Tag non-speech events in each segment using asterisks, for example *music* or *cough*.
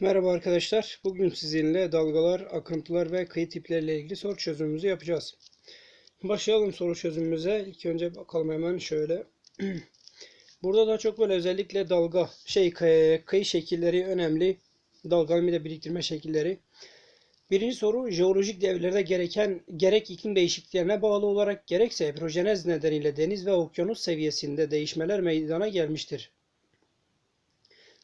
Merhaba arkadaşlar. Bugün sizinle dalgalar, akıntılar ve kıyı tipleriyle ilgili soru çözümümüzü yapacağız. Başlayalım soru çözümümüze. İlk önce bakalım hemen şöyle. *clears throat* Burada daha çok böyle özellikle dalga, şey kıyı, şekilleri önemli. Dalgalı bir de biriktirme şekilleri. Birinci soru jeolojik devlerde gereken gerek iklim değişikliklerine bağlı olarak gerekse epirojenez nedeniyle deniz ve okyanus seviyesinde değişmeler meydana gelmiştir.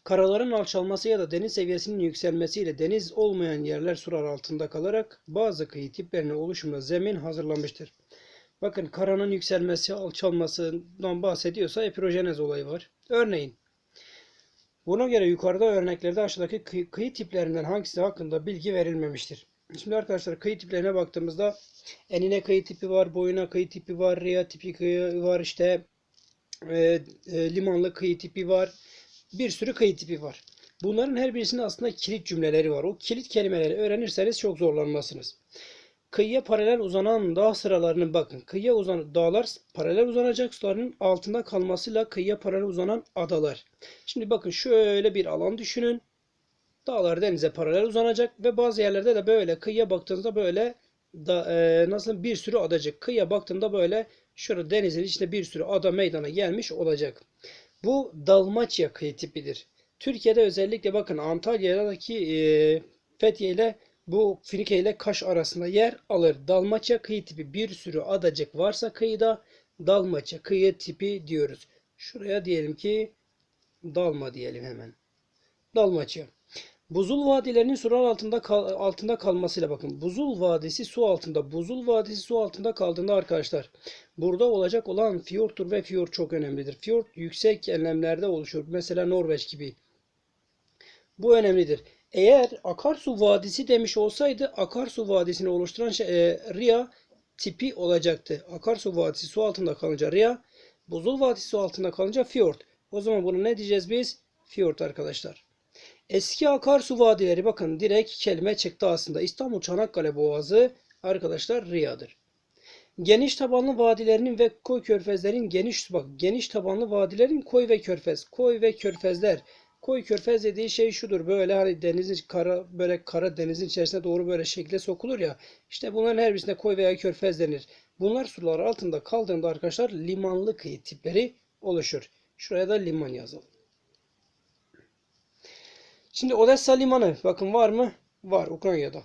Karaların alçalması ya da deniz seviyesinin yükselmesiyle deniz olmayan yerler sular altında kalarak bazı kıyı tiplerinin oluşumuna zemin hazırlanmıştır. Bakın karanın yükselmesi, alçalmasından bahsediyorsa epirojenez olayı var. Örneğin buna göre yukarıda örneklerde aşağıdaki kıyı, kıyı tiplerinden hangisi hakkında bilgi verilmemiştir. Şimdi arkadaşlar kıyı tiplerine baktığımızda enine kıyı tipi var, boyuna kıyı tipi var, riya tipi kıyı var, işte e, e, limanlı kıyı tipi var bir sürü kayıt tipi var. Bunların her birisinin aslında kilit cümleleri var. O kilit kelimeleri öğrenirseniz çok zorlanmazsınız. Kıyıya paralel uzanan dağ sıralarını bakın. Kıyıya uzanan dağlar paralel uzanacak suların altında kalmasıyla kıyıya paralel uzanan adalar. Şimdi bakın şöyle bir alan düşünün. Dağlar denize paralel uzanacak ve bazı yerlerde de böyle kıyıya baktığınızda böyle da, e, nasıl bir sürü adacık. Kıyıya baktığında böyle şurada denizin içinde bir sürü ada meydana gelmiş olacak. Bu Dalmaçya kıyı tipidir. Türkiye'de özellikle bakın Antalya'daki e, Fethiye ile bu Finike ile Kaş arasında yer alır. Dalmaçya kıyı tipi bir sürü adacık varsa kıyıda Dalmaçya kıyı tipi diyoruz. Şuraya diyelim ki Dalma diyelim hemen. Dalmaçya. Buzul vadilerinin sular altında kal altında kalmasıyla bakın. Buzul vadisi su altında. Buzul vadisi su altında kaldığında arkadaşlar burada olacak olan fiyorttur ve fiyort çok önemlidir. Fiyort yüksek enlemlerde oluşur. Mesela Norveç gibi. Bu önemlidir. Eğer akarsu vadisi demiş olsaydı akarsu vadisini oluşturan şey, e, Ria tipi olacaktı. Akarsu vadisi su altında kalınca Ria, buzul vadisi su altında kalınca fiyort. O zaman bunu ne diyeceğiz biz? Fiyort arkadaşlar. Eski akarsu vadileri bakın direkt kelime çıktı aslında. İstanbul Çanakkale Boğazı arkadaşlar Riya'dır. Geniş tabanlı vadilerinin ve koy körfezlerin geniş bak geniş tabanlı vadilerin koy ve körfez. Koy ve körfezler. Koy körfez dediği şey şudur. Böyle hani denizin kara böyle kara denizin içerisine doğru böyle şekle sokulur ya. İşte bunların her birisine koy veya körfez denir. Bunlar sular altında kaldığında arkadaşlar limanlı kıyı tipleri oluşur. Şuraya da liman yazalım. Şimdi Odessa limanı bakın var mı? Var Ukrayna'da.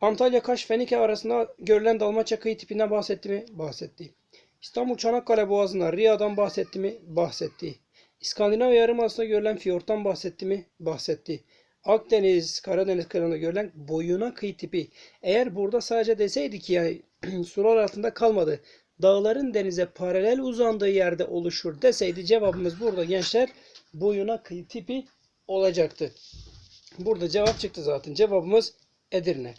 Antalya Kaş Fenike arasında görülen Dalmaçya kıyı tipinden bahsetti mi? Bahsetti. İstanbul Çanakkale Boğazı'nda Riya'dan bahsetti mi? Bahsetti. İskandinav Yarımadası'nda görülen fiyorttan bahsetti mi? Bahsetti. Akdeniz, Karadeniz kıyılarında görülen boyuna kıyı tipi. Eğer burada sadece deseydi ki yani *clears throat* sular altında kalmadı. Dağların denize paralel uzandığı yerde oluşur deseydi cevabımız burada gençler boyuna kıyı tipi olacaktı. Burada cevap çıktı zaten. Cevabımız Edirne.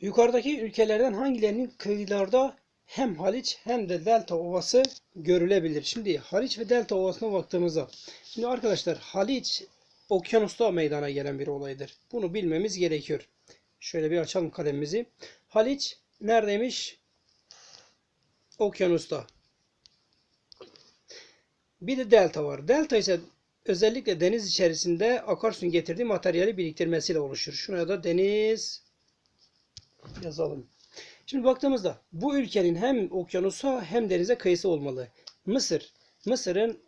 Yukarıdaki ülkelerden hangilerinin kıyılarda hem Haliç hem de Delta Ovası görülebilir. Şimdi Haliç ve Delta Ovası'na baktığımızda şimdi arkadaşlar Haliç okyanusta meydana gelen bir olaydır. Bunu bilmemiz gerekiyor. Şöyle bir açalım kalemimizi. Haliç neredeymiş? Okyanusta. Bir de delta var. Delta ise özellikle deniz içerisinde akarsuyun getirdiği materyali biriktirmesiyle oluşur. Şuna da deniz yazalım. Şimdi baktığımızda bu ülkenin hem okyanusa hem denize kıyısı olmalı. Mısır. Mısır'ın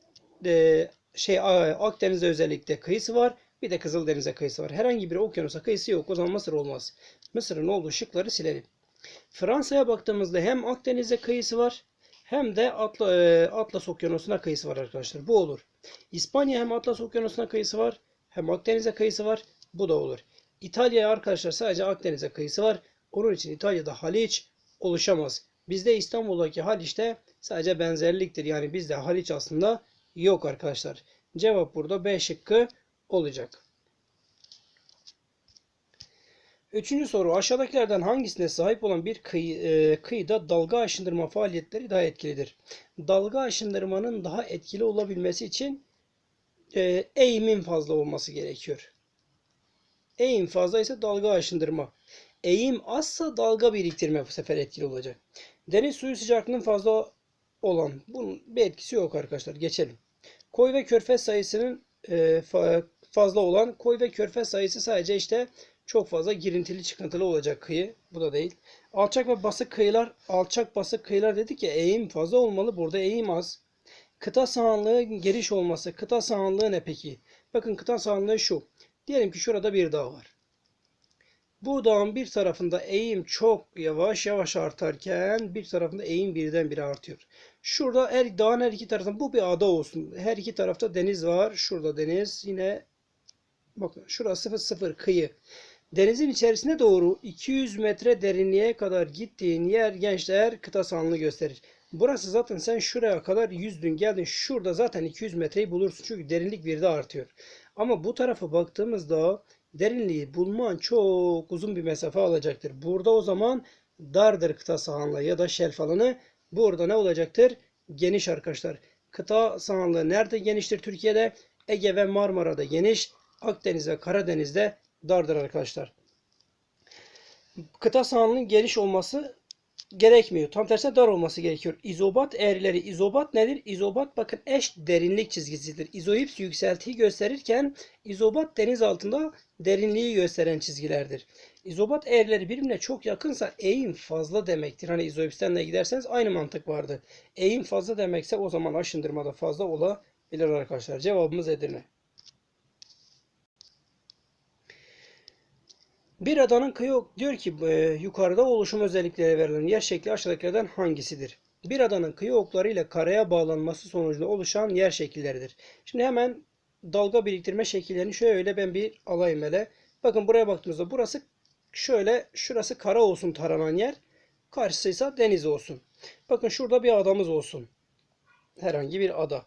e, şey Akdeniz'de özellikle kıyısı var. Bir de Kızıldeniz'e kıyısı var. Herhangi bir okyanusa kıyısı yok. O zaman Mısır olmaz. Mısır'ın olduğu şıkları silelim. Fransa'ya baktığımızda hem Akdeniz'e kıyısı var hem de Atla, e, Atlas Okyanusu'na kıyısı var arkadaşlar. Bu olur. İspanya hem Atlas Okyanusu'na kıyısı var hem Akdeniz'e kıyısı var. Bu da olur. İtalya'ya arkadaşlar sadece Akdeniz'e kıyısı var. Onun için İtalya'da Haliç oluşamaz. Bizde İstanbul'daki Haliç'te sadece benzerliktir. Yani bizde Haliç aslında yok arkadaşlar. Cevap burada B şıkkı olacak. Üçüncü soru. Aşağıdakilerden hangisine sahip olan bir kıyı, e, kıyıda dalga aşındırma faaliyetleri daha etkilidir? Dalga aşındırmanın daha etkili olabilmesi için e, eğimin fazla olması gerekiyor. Eğim fazla ise dalga aşındırma. Eğim azsa dalga biriktirme bu sefer etkili olacak. Deniz suyu sıcaklığının fazla olan bunun bir etkisi yok arkadaşlar. Geçelim. Koy ve körfez sayısının e, fa- fazla olan koy ve körfez sayısı sadece işte çok fazla girintili çıkıntılı olacak kıyı. Bu da değil. Alçak ve basık kıyılar, alçak basık kıyılar dedik ya eğim fazla olmalı. Burada eğim az. Kıta sahanlığı geniş olması. Kıta sahanlığı ne peki? Bakın kıta sahanlığı şu. Diyelim ki şurada bir dağ var. Bu dağın bir tarafında eğim çok yavaş yavaş artarken bir tarafında eğim birdenbire artıyor. Şurada her dağın her iki tarafında bu bir ada olsun. Her iki tarafta deniz var. Şurada deniz yine bakın şurası sıfır sıfır kıyı. Denizin içerisine doğru 200 metre derinliğe kadar gittiğin yer gençler kıta sahanlığı gösterir. Burası zaten sen şuraya kadar yüzdün geldin. Şurada zaten 200 metreyi bulursun. Çünkü derinlik bir de artıyor. Ama bu tarafa baktığımızda derinliği bulman çok uzun bir mesafe alacaktır. Burada o zaman dardır kıta sahanlığı ya da şelf alanı. Burada ne olacaktır? Geniş arkadaşlar. Kıta sahanlığı nerede geniştir Türkiye'de? Ege ve Marmara'da geniş. Akdeniz ve Karadeniz'de dardır arkadaşlar. Kıta sahanlığının geniş olması gerekmiyor. Tam tersine dar olması gerekiyor. İzobat eğrileri. İzobat nedir? İzobat bakın eş derinlik çizgisidir. İzoips yükseltiyi gösterirken izobat deniz altında derinliği gösteren çizgilerdir. İzobat eğrileri birbirine çok yakınsa eğim fazla demektir. Hani izoipsten de giderseniz aynı mantık vardı. Eğim fazla demekse o zaman aşındırma da fazla olabilir arkadaşlar. Cevabımız Edirne. Bir adanın kıyı diyor ki e, yukarıda oluşum özellikleri verilen yer şekli aşağıdakilerden hangisidir? Bir adanın kıyı okları ile karaya bağlanması sonucunda oluşan yer şekilleridir. Şimdi hemen dalga biriktirme şekillerini şöyle ben bir alayım hele. Bakın buraya baktığımızda burası şöyle şurası kara olsun taranan yer. Karşısıysa deniz olsun. Bakın şurada bir adamız olsun. Herhangi bir ada.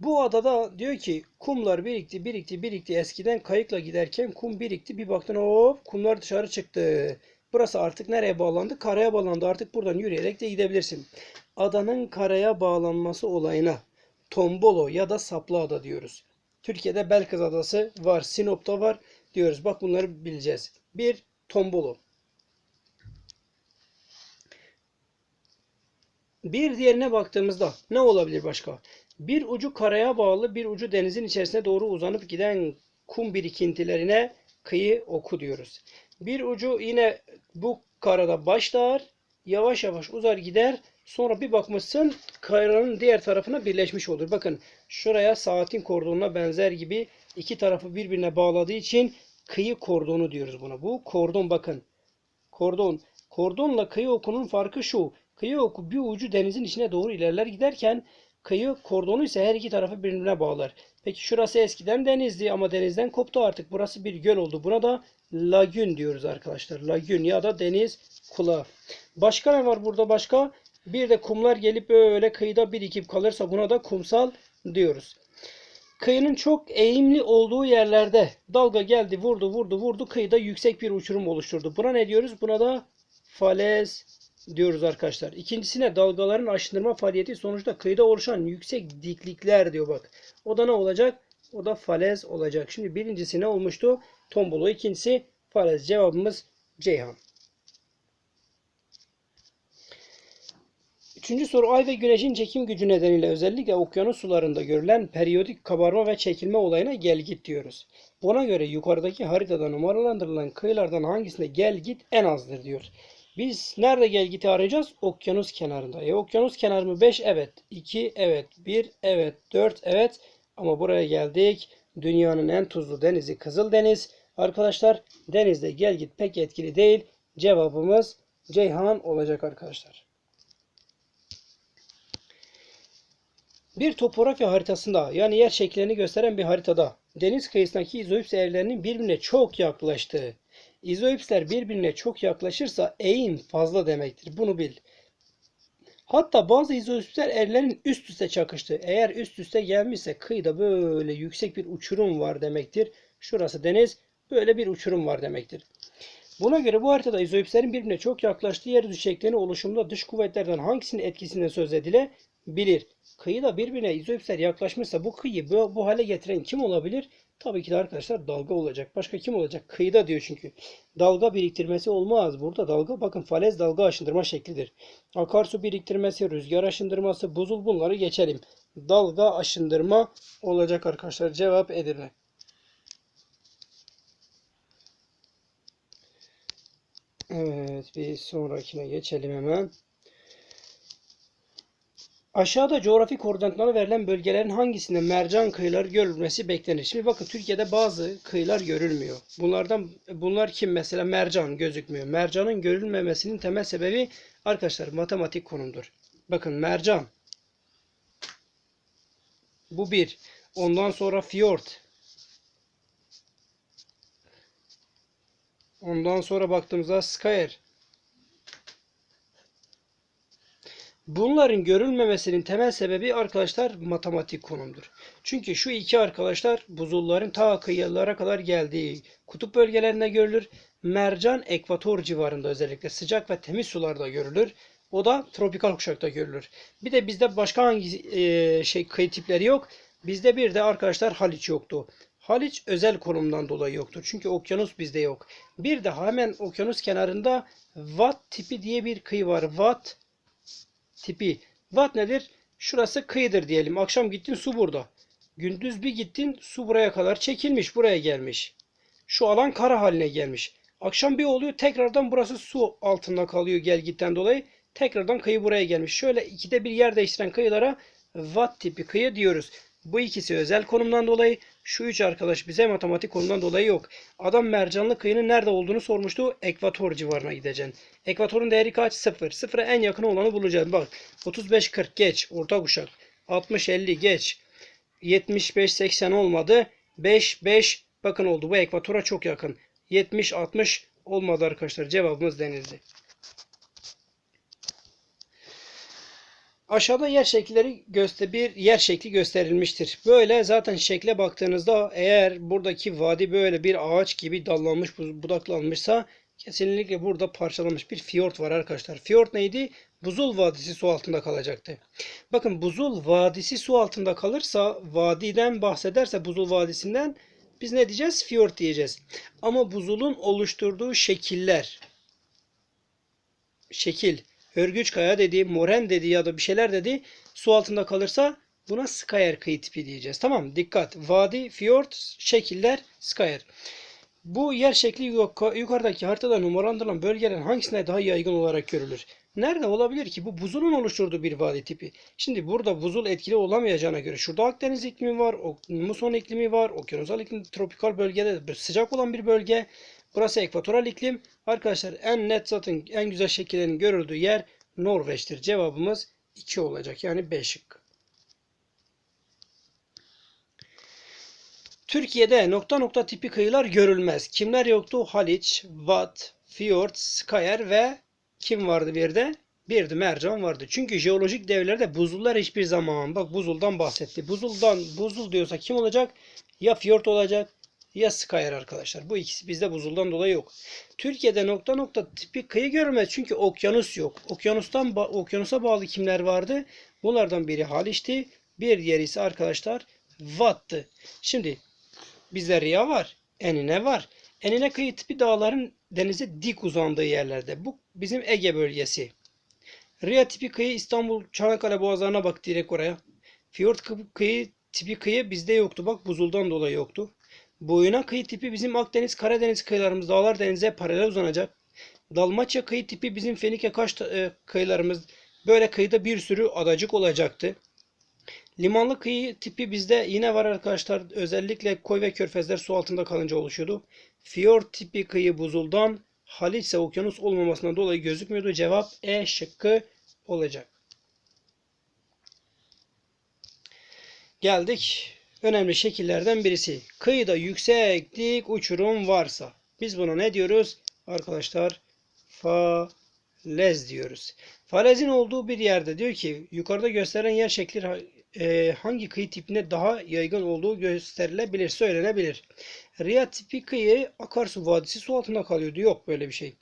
Bu adada diyor ki kumlar birikti birikti birikti eskiden kayıkla giderken kum birikti bir baktın hop kumlar dışarı çıktı. Burası artık nereye bağlandı? Karaya bağlandı. Artık buradan yürüyerek de gidebilirsin. Adanın karaya bağlanması olayına Tombolo ya da Saplı Ada diyoruz. Türkiye'de Belkız Adası var. Sinop'ta var diyoruz. Bak bunları bileceğiz. Bir Tombolo. Bir diğerine baktığımızda ne olabilir başka? Bir ucu karaya bağlı, bir ucu denizin içerisine doğru uzanıp giden kum birikintilerine kıyı oku diyoruz. Bir ucu yine bu karada başlar, yavaş yavaş uzar gider. Sonra bir bakmışsın kayanın diğer tarafına birleşmiş olur. Bakın şuraya saatin kordonuna benzer gibi iki tarafı birbirine bağladığı için kıyı kordonu diyoruz buna. Bu kordon bakın. Kordon. Kordonla kıyı okunun farkı şu. Kıyı oku bir ucu denizin içine doğru ilerler giderken kıyı kordonu ise her iki tarafı birbirine bağlar. Peki şurası eskiden denizdi ama denizden koptu artık. Burası bir göl oldu. Buna da lagün diyoruz arkadaşlar. Lagün ya da deniz kulağı. Başka ne var burada başka? Bir de kumlar gelip böyle kıyıda birikip kalırsa buna da kumsal diyoruz. Kıyının çok eğimli olduğu yerlerde dalga geldi vurdu vurdu vurdu kıyıda yüksek bir uçurum oluşturdu. Buna ne diyoruz? Buna da falez diyoruz arkadaşlar. İkincisine dalgaların aşındırma faaliyeti sonuçta kıyıda oluşan yüksek diklikler diyor bak. O da ne olacak? O da falez olacak. Şimdi birincisi ne olmuştu? Tombolo. ikincisi falez. Cevabımız Ceyhan. Üçüncü soru ay ve güneşin çekim gücü nedeniyle özellikle okyanus sularında görülen periyodik kabarma ve çekilme olayına gel git diyoruz. Buna göre yukarıdaki haritada numaralandırılan kıyılardan hangisinde gel git en azdır diyor. Biz nerede gel giti arayacağız? Okyanus kenarında. E okyanus kenarı mı 5? Evet. 2 evet. 1 evet. 4 evet. Ama buraya geldik. Dünyanın en tuzlu denizi Kızıldeniz. Arkadaşlar denizde gel git pek etkili değil. Cevabımız Ceyhan olacak arkadaşlar. Bir topografya haritasında yani yer şekillerini gösteren bir haritada deniz kıyısındaki izoips evlerinin birbirine çok yaklaştığı. İzoipsler birbirine çok yaklaşırsa eğim fazla demektir. Bunu bil. Hatta bazı izoipsler evlerin üst üste çakıştı. Eğer üst üste gelmişse kıyıda böyle yüksek bir uçurum var demektir. Şurası deniz, böyle bir uçurum var demektir. Buna göre bu haritada izoipslerin birbirine çok yaklaştığı yer şeklinin oluşumunda dış kuvvetlerden hangisinin etkisinden söz edilebilir? Kıyıda birbirine izoipsler yaklaşmışsa bu kıyı bu, bu hale getiren kim olabilir? Tabii ki de arkadaşlar dalga olacak. Başka kim olacak? Kıyıda diyor çünkü. Dalga biriktirmesi olmaz. Burada dalga bakın falez dalga aşındırma şeklidir. Akarsu biriktirmesi, rüzgar aşındırması, buzul bunları geçelim. dalga aşındırma olacak arkadaşlar. Cevap Edirne. Evet bir sonrakine geçelim hemen. Aşağıda coğrafi koordinatları verilen bölgelerin hangisinde mercan kıyıları görülmesi beklenir? Şimdi bakın Türkiye'de bazı kıyılar görülmüyor. Bunlardan bunlar kim? Mesela mercan gözükmüyor. Mercanın görülmemesinin temel sebebi arkadaşlar matematik konumdur. Bakın mercan. Bu bir. Ondan sonra fiyort. Ondan sonra baktığımızda Skyer. Bunların görülmemesinin temel sebebi arkadaşlar matematik konumdur. Çünkü şu iki arkadaşlar buzulların ta kıyılara kadar geldiği kutup bölgelerinde görülür. Mercan ekvator civarında özellikle sıcak ve temiz sularda görülür. O da tropikal kuşakta görülür. Bir de bizde başka hangi e, şey kıyı tipleri yok? Bizde bir de arkadaşlar Haliç yoktu. Haliç özel konumdan dolayı yoktur. Çünkü okyanus bizde yok. Bir de hemen okyanus kenarında Watt tipi diye bir kıyı var. Watt tipi. Watt nedir? Şurası kıyıdır diyelim. Akşam gittin su burada. Gündüz bir gittin su buraya kadar çekilmiş. Buraya gelmiş. Şu alan kara haline gelmiş. Akşam bir oluyor tekrardan burası su altında kalıyor gel gitten dolayı. Tekrardan kıyı buraya gelmiş. Şöyle ikide bir yer değiştiren kıyılara Watt tipi kıyı diyoruz. Bu ikisi özel konumdan dolayı. Şu üç arkadaş bize matematik konudan dolayı yok. Adam mercanlı kıyının nerede olduğunu sormuştu. Ekvator civarına gideceksin. Ekvatorun değeri kaç? 0. Sıfıra en yakın olanı bulacaksın. Bak 35-40 geç. Orta kuşak. 60-50 geç. 75-80 olmadı. 5-5 bakın oldu. Bu ekvatora çok yakın. 70-60 olmadı arkadaşlar. Cevabımız denizli. Aşağıda yer şekilleri göster bir yer şekli gösterilmiştir. Böyle zaten şekle baktığınızda eğer buradaki vadi böyle bir ağaç gibi dallanmış, budaklanmışsa kesinlikle burada parçalanmış bir fiyort var arkadaşlar. Fiyort neydi? Buzul Vadisi su altında kalacaktı. Bakın Buzul Vadisi su altında kalırsa vadiden bahsederse Buzul Vadisi'nden biz ne diyeceğiz? Fiyort diyeceğiz. Ama buzulun oluşturduğu şekiller şekil Hörgüç kaya dedi, moren dedi ya da bir şeyler dedi. Su altında kalırsa buna Skyer kıyı tipi diyeceğiz. Tamam Dikkat. Vadi, fiyort, şekiller, Skyer. Bu yer şekli yukarıdaki haritada numaralandırılan bölgelerin hangisine daha yaygın olarak görülür? Nerede olabilir ki? Bu buzulun oluşturduğu bir vadi tipi. Şimdi burada buzul etkili olamayacağına göre şurada Akdeniz iklimi var, muson iklimi var, okyanusal iklim, tropikal bölgede sıcak olan bir bölge. Burası ekvatoral iklim. Arkadaşlar en net zaten en güzel şekillerin görüldüğü yer Norveç'tir. Cevabımız 2 olacak. Yani B şıkkı. Türkiye'de nokta nokta tipi kıyılar görülmez. Kimler yoktu? Haliç, Vat, Fjord, Skyer ve kim vardı bir de? Bir de mercan vardı. Çünkü jeolojik devlerde buzullar hiçbir zaman bak buzuldan bahsetti. Buzuldan buzul diyorsa kim olacak? Ya fjord olacak ya Skyer arkadaşlar. Bu ikisi bizde buzuldan dolayı yok. Türkiye'de nokta nokta tipi kıyı görülmez çünkü okyanus yok. Okyanustan okyanusa bağlı kimler vardı? Bunlardan biri Haliç'ti. Bir diğeri ise arkadaşlar Watt'tı. Şimdi bizde Riya var. Enine var. Enine kıyı tipi dağların denize dik uzandığı yerlerde. Bu bizim Ege bölgesi. Riya tipi kıyı İstanbul Çanakkale boğazlarına bak direkt oraya. Fiyort kıyı tipi kıyı bizde yoktu. Bak buzuldan dolayı yoktu. Boyuna kıyı tipi bizim Akdeniz, Karadeniz kıyılarımız Dağlar Denizi'ne paralel uzanacak. Dalmaçya kıyı tipi bizim Fenike Kaş e, kıyılarımız böyle kıyıda bir sürü adacık olacaktı. Limanlı kıyı tipi bizde yine var arkadaşlar. Özellikle koy ve körfezler su altında kalınca oluşuyordu. Fiyort tipi kıyı buzuldan, Haliç ise okyanus olmamasından dolayı gözükmüyordu. Cevap E şıkkı olacak. Geldik önemli şekillerden birisi. Kıyıda yüksek dik uçurum varsa biz buna ne diyoruz? Arkadaşlar falez diyoruz. Falezin olduğu bir yerde diyor ki yukarıda gösteren yer şekli e, hangi kıyı tipine daha yaygın olduğu gösterilebilir, söylenebilir. Riya tipi kıyı akarsu vadisi su altında kalıyordu. Yok böyle bir şey.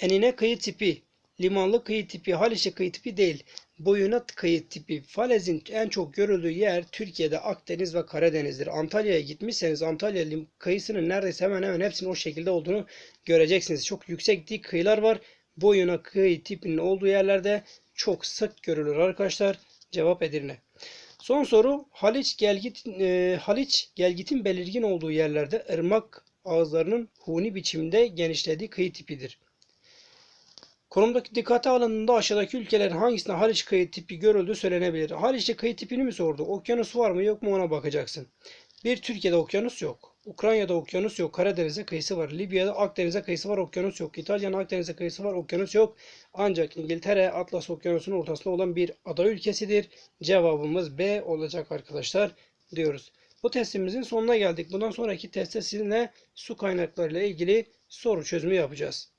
Enine kıyı tipi, limanlı kıyı tipi, Haliç'e kıyı tipi değil. Boyuna kıyı tipi falezin en çok görüldüğü yer Türkiye'de Akdeniz ve Karadeniz'dir. Antalya'ya gitmişseniz Antalya kıyısının neredeyse hemen hemen hepsinin o şekilde olduğunu göreceksiniz. Çok yüksek dik kıyılar var. Boyuna kıyı tipinin olduğu yerlerde çok sık görülür arkadaşlar. Cevap Edirne. Son soru Haliç Gelgit e, Haliç Gelgit'in belirgin olduğu yerlerde ırmak ağızlarının huni biçimde genişlediği kıyı tipidir. Konumdaki dikkate alındığında aşağıdaki ülkelerin hangisinde Haliç kıyı tipi görüldüğü söylenebilir. Haliç'te kıyı tipini mi sordu? Okyanus var mı yok mu ona bakacaksın. Bir Türkiye'de okyanus yok. Ukrayna'da okyanus yok. Karadeniz'e kıyısı var. Libya'da Akdeniz'e kıyısı var. Okyanus yok. İtalya'nın Akdeniz'e kıyısı var. Okyanus yok. Ancak İngiltere Atlas Okyanusu'nun ortasında olan bir ada ülkesidir. Cevabımız B olacak arkadaşlar diyoruz. Bu testimizin sonuna geldik. Bundan sonraki testte sizinle su kaynaklarıyla ilgili soru çözümü yapacağız.